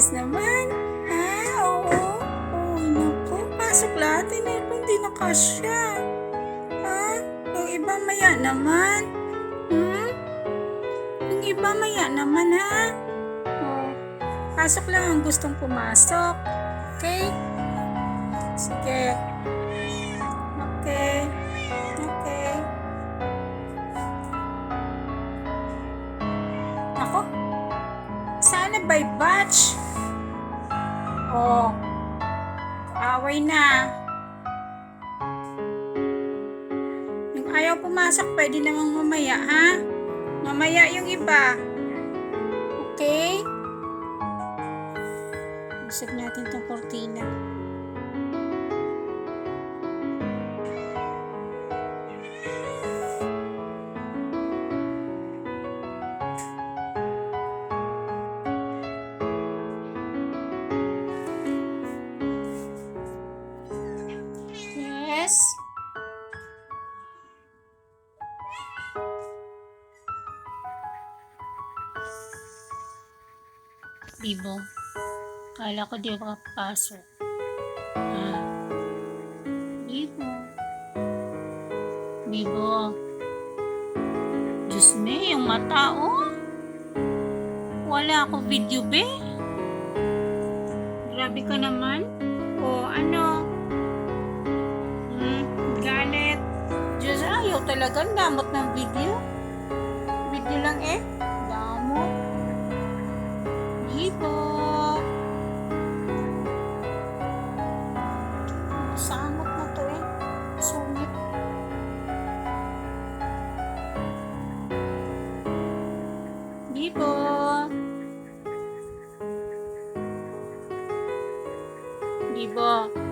bilis naman. Ah, oo. Oh, naku. Pasok lahat. Pa hindi nakasya. Ah, yung iba maya naman. Hmm? Yung iba maya naman, ha? Oh, pasok lang ang gustong pumasok. Okay? Sige. Okay. Okay. Ako? Sana by batch. Oh. Away na. Yung ayaw pumasok, pwede namang mamaya, ha? Mamaya yung iba. Okay? Usap natin tong kortina. Bibo, kala ko di ba papasok. Ah. Bibo. Bibo. Diyos me, yung mata, oh. Wala ako video, be. Grabe ka naman. O, ano? Hmm, galit. Diyos, ayaw talaga. Damot ng. Video Bibo. Ayaw niya